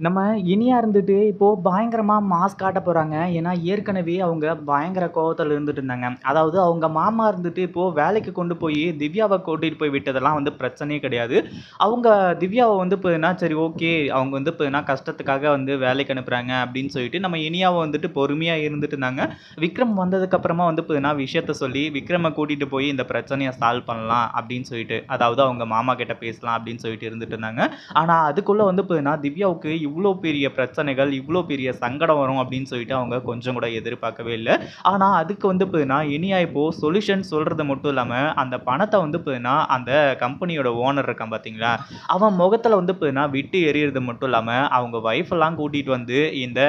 நம்ம இனியாக இருந்துட்டு இப்போது பயங்கரமாக மாஸ் காட்ட போகிறாங்க ஏன்னா, ஏற்கனவே அவங்க பயங்கர கோபத்தில் இருந்துட்டு இருந்தாங்க. அதாவது அவங்க மாமா இருந்துட்டு இப்போது வேலைக்கு கொண்டு போய் திவ்யாவை கூட்டிகிட்டு போய் விட்டதெல்லாம் வந்து பிரச்சனையே கிடையாது. அவங்க திவ்யாவை வந்து இப்பன்னா சரி ஓகே. அவங்க வந்து இப்பன்னா கஷ்டத்துக்காக வந்து வேலைக்கு அனுப்புகிறாங்க அப்படின்னு சொல்லிட்டு நம்ம இனியாவை வந்துட்டு பொறுமையாக இருந்துட்டு இருந்தாங்க. விக்ரம் வந்ததுக்கப்புறமா வந்து இப்பன்னா விஷயத்த சொல்லி விக்ரம கூட்டிகிட்டு போய் இந்த பிரச்சனையை சால்வ் பண்ணலாம் அப்படின்னு சொல்லிட்டு, அதாவது அவங்க மாமா கிட்ட பேசலாம் அப்படின்னு சொல்லிட்டு இருந்துட்டு இருந்தாங்க. ஆனால் அதுக்குள்ளே வந்து இப்பன்னா திவ்யாவுக்கு இவ்வளோ பெரிய பிரச்சனைகள், இவ்வளோ பெரிய சங்கடம் வரும் அப்படின்னு சொல்லிட்டு அவங்க கொஞ்சம் கூட எதிர்பார்க்கவே இல்லை. ஆனால் அதுக்கு வந்து இப்பன்னா இனியா இப்போது சொல்யூஷன் சொல்கிறது மட்டும் இல்லாமல் அந்த பணத்தை வந்து இப்பன்னா அந்த கம்பெனியோட ஓனர் இருக்கான் பார்த்தீங்களா, அவன் முகத்தில் வந்து பார்த்தீங்கன்னா விட்டு எறியறது மட்டும் இல்லாமல் அவங்க ஒய்ஃபெல்லாம் எல்லாம் வந்து இந்த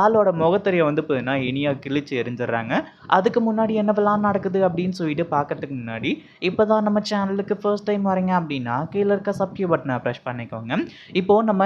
ஆளோட முகத்திரைய வந்து பார்த்தீங்கன்னா இனியா கிழிச்சு எரிஞ்சிடுறாங்க அதுக்கு முன்னாடி என்னவெல்லாம் நடக்குது அப்படின்னு சொல்லிட்டு பார்க்கறதுக்கு முன்னாடி, இப்போ தான் நம்ம சேனலுக்கு ஃபர்ஸ்ட் டைம் வரீங்க அப்படின்னா, கீழே இருக்க சப்ஸ்கிரைப் பட்டனை ப்ரெஷ் பண்ணிக்கோங்க. இப்போது நம்ம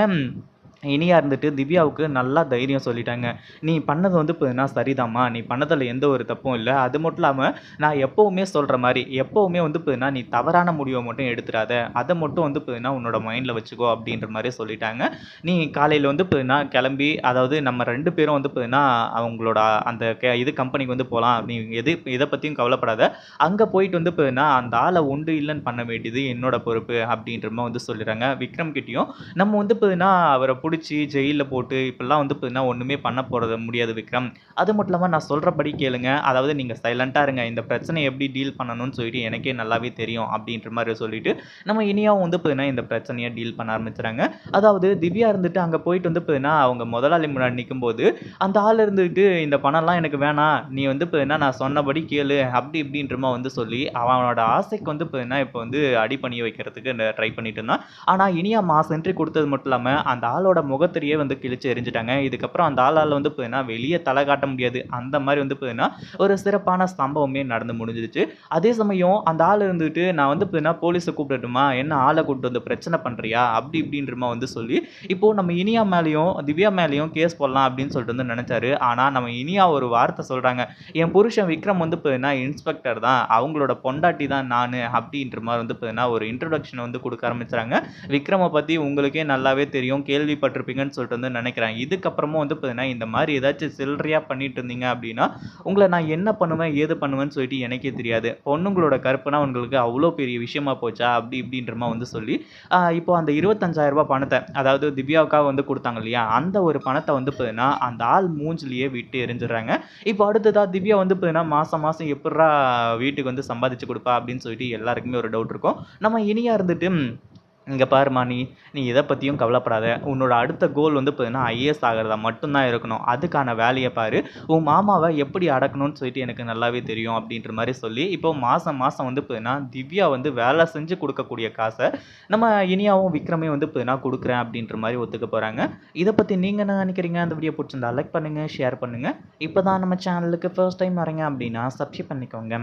இனியா இருந்துட்டு திவ்யாவுக்கு நல்லா தைரியம் சொல்லிட்டாங்க. "நீ பண்ணது வந்து இப்போ இப்பன்னா சரிதாம்மா. நீ பண்ணதில் எந்த ஒரு தப்பும் இல்லை அது மட்டும் இல்லாமல் நான் எப்போவுமே சொல்கிற மாதிரி எப்போவுமே வந்து இப்பன்னா நீ தவறான முடிவை மட்டும் எடுத்துடாத அதை மட்டும் வந்து இப்போதுனா உன்னோட மைண்டில் வச்சுக்கோ" அப்படின்ற மாதிரி சொல்லிட்டாங்க. "நீ காலையில் வந்து இப்பன்னா கிளம்பி அதாவது நம்ம ரெண்டு பேரும் வந்து இப்பன்னா அவங்களோட அந்த இது கம்பெனிக்கு வந்து போகலாம் நீ எது இதை பற்றியும் கவலைப்படாத. அங்கே போயிட்டு வந்து இப்பன்னா அந்த ஆளை உண்டு இல்லைன்னு பண்ண வேண்டியது என்னோட பொறுப்பு" அப்படின்ற மாதிரி வந்து சொல்லிடுறாங்க. விக்ரம் கிட்டேயும் நம்ம வந்து இப்போன்னா அவரை பிடி பிடிச்சி ஜெயிலில் போட்டு இப்படிலாம் வந்து பார்த்தீங்கன்னா ஒன்றுமே பண்ண போகிறது முடியாது விக்ரம். அது மட்டும் இல்லாமல் நான் சொல்கிறபடி கேளுங்க. அதாவது நீங்கள் சைலண்ட்டாக இருங்க. இந்த பிரச்சனையை எப்படி டீல் பண்ணணும்னு சொல்லிட்டு எனக்கே நல்லாவே தெரியும் அப்படின்ற மாதிரி சொல்லிட்டு, நம்ம இனியாவும் வந்து பார்த்தீங்கன்னா இந்த பிரச்சனையை டீல் பண்ண ஆரம்பிச்சுறாங்க. அதாவது திவ்யா இருந்துட்டு அங்கே போயிட்டு வந்து பார்த்தீங்கன்னா அவங்க முதலாளி முன்னாடி நிற்கும்போது அந்த ஆள் இருந்துட்டு "இந்த பணம்லாம் எனக்கு வேணாம். நீ வந்து பார்த்தீங்கன்னா நான் சொன்னபடி கேளு" அப்படி இப்படின்ற வந்து சொல்லி, அவனோட ஆசைக்கு வந்து பார்த்தீங்கன்னா இப்போ வந்து அடி பண்ணி வைக்கிறதுக்கு ட்ரை பண்ணிட்டு இருந்தான். ஆனால் இனியா மாஸ் என்ட்ரி கொடுத்தது மட்டும் இல்லாமல் அந்த ஆளோட முகத்திரையே வந்து கிழிச்சு எரிஞ்சிட்டாங்க இதுக்கப்புறம் அந்த ஆளால் வந்து பார்த்தீங்கன்னா வெளியே தலை காட்ட முடியாது. அந்த மாதிரி வந்து பார்த்தீங்கன்னா ஒரு சிறப்பான சம்பவமே நடந்து முடிஞ்சிருச்சு. அதே சமயம் அந்த ஆள் இருந்துட்டு "நான் வந்து பார்த்தீங்கன்னா போலீஸை கூப்பிடட்டுமா? என்ன ஆளை கூட்டிட்டு வந்து பிரச்சனை பண்ணுறியா அப்படி இப்படின்றமா வந்து சொல்லி, இப்போ நம்ம இனியா மேலேயும் திவ்யா மேலேயும் கேஸ் போடலாம் அப்படின்னு சொல்லிட்டு வந்து நினச்சாரு ஆனால் நம்ம இனியா ஒரு வார்த்தை சொல்கிறாங்க "என் புருஷன் விக்ரம் வந்து பார்த்தீங்கன்னா இன்ஸ்பெக்டர் தான். அவங்களோட பொண்டாட்டி தான் நான் அப்படின்ற மாதிரி வந்து இப்பன்னா ஒரு இன்ட்ரடக்ஷன் வந்து கொடுக்க ஆரம்பிச்சுறாங்க. விக்ரம பற்றி உங்களுக்கே நல்லாவே தெரியும். கேள்விப்பட்டிருப்பீங்கன்னு சொல்லிட்டு வந்து நினைக்கிறேன் இதுக்கப்புறமும் வந்து பார்த்தீங்கன்னா இந்த மாதிரி ஏதாச்சும் சில்லறையாக பண்ணிட்டு இருந்தீங்க அப்படின்னா, உங்களை நான் என்ன பண்ணுவேன், ஏது பண்ணுவேன்னு சொல்லிட்டு எனக்கே தெரியாது. பொண்ணுங்களோட கற்பனா உங்களுக்கு அவ்வளோ பெரிய விஷயமா போச்சா? அப்படி இப்படின்றமா வந்து சொல்லி, இப்போ அந்த இருபத்தஞ்சாயிரரூபா பணத்தை அதாவது திவ்யாவுக்காக வந்து கொடுத்தாங்க இல்லையா? அந்த ஒரு பணத்தை வந்து பார்த்தீங்கன்னா அந்த ஆள் மூஞ்சிலேயே விட்டு எரிஞ்சிடுறாங்க இப்போ அடுத்ததாக திவ்யா வந்து பார்த்தீங்கன்னா மாதம் மாதம் எப்புட்றா வீட்டுக்கு வந்து சம்பாதிச்சு கொடுப்பா அப்படின்னு சொல்லிட்டு எல்லாருக்குமே ஒரு டவுட் இருக்கும். நம்ம இனியா இருந்துட்டு இங்கே பாரும்மா நீ, நீ எதை பற்றியும் கவலைப்படாத. உன்னோட அடுத்த கோல் வந்து பார்த்தீங்கன்னா ஐஏஎஸ் ஆகிறதா மட்டும்தான் இருக்கணும். அதுக்கான வேலையை பாரு. உன் மாமாவை எப்படி அடக்கணும்னு சொல்லிட்டு எனக்கு நல்லாவே தெரியும்" அப்படின்ற மாதிரி சொல்லி, இப்போ மாதம் மாதம் வந்து பார்த்தீங்கன்னா திவ்யா வந்து வேலை செஞ்சு கொடுக்கக்கூடிய காசை நம்ம இனியாவும் விக்ரமே வந்து பார்த்தீங்கன்னா கொடுக்குறேன் அப்படின்ற மாதிரி ஒத்துக்க போகிறாங்க இதை பற்றி நீங்கள் என்ன நினைக்கிறீங்க அந்த வீடியோ பிடிச்சிருந்தா லைக் பண்ணுங்கள் ஷேர் பண்ணுங்கள் இப்போ தான் நம்ம சேனலுக்கு ஃபர்ஸ்ட் டைம் வரீங்க அப்படின்னா சப்ஸ்கிரைப் பண்ணிக்கோங்க.